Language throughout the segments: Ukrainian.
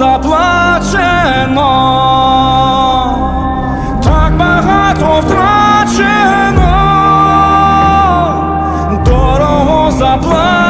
заплачено, так багато втрачено, дорого заплачено.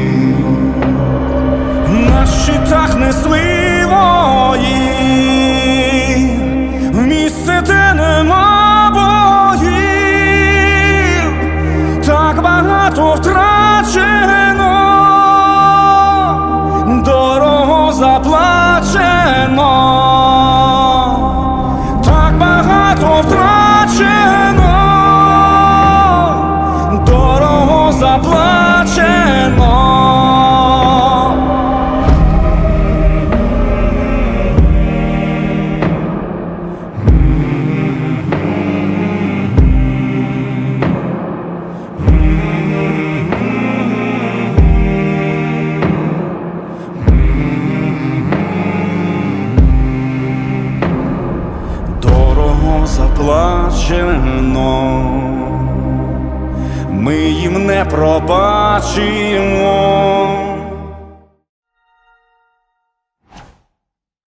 щитах несли вої, в місце, де нема боїв, так багато втрачено, дорого заплачено, втрачено, дорого заплачено. Дорого заплачено, ми їм не пробачимо.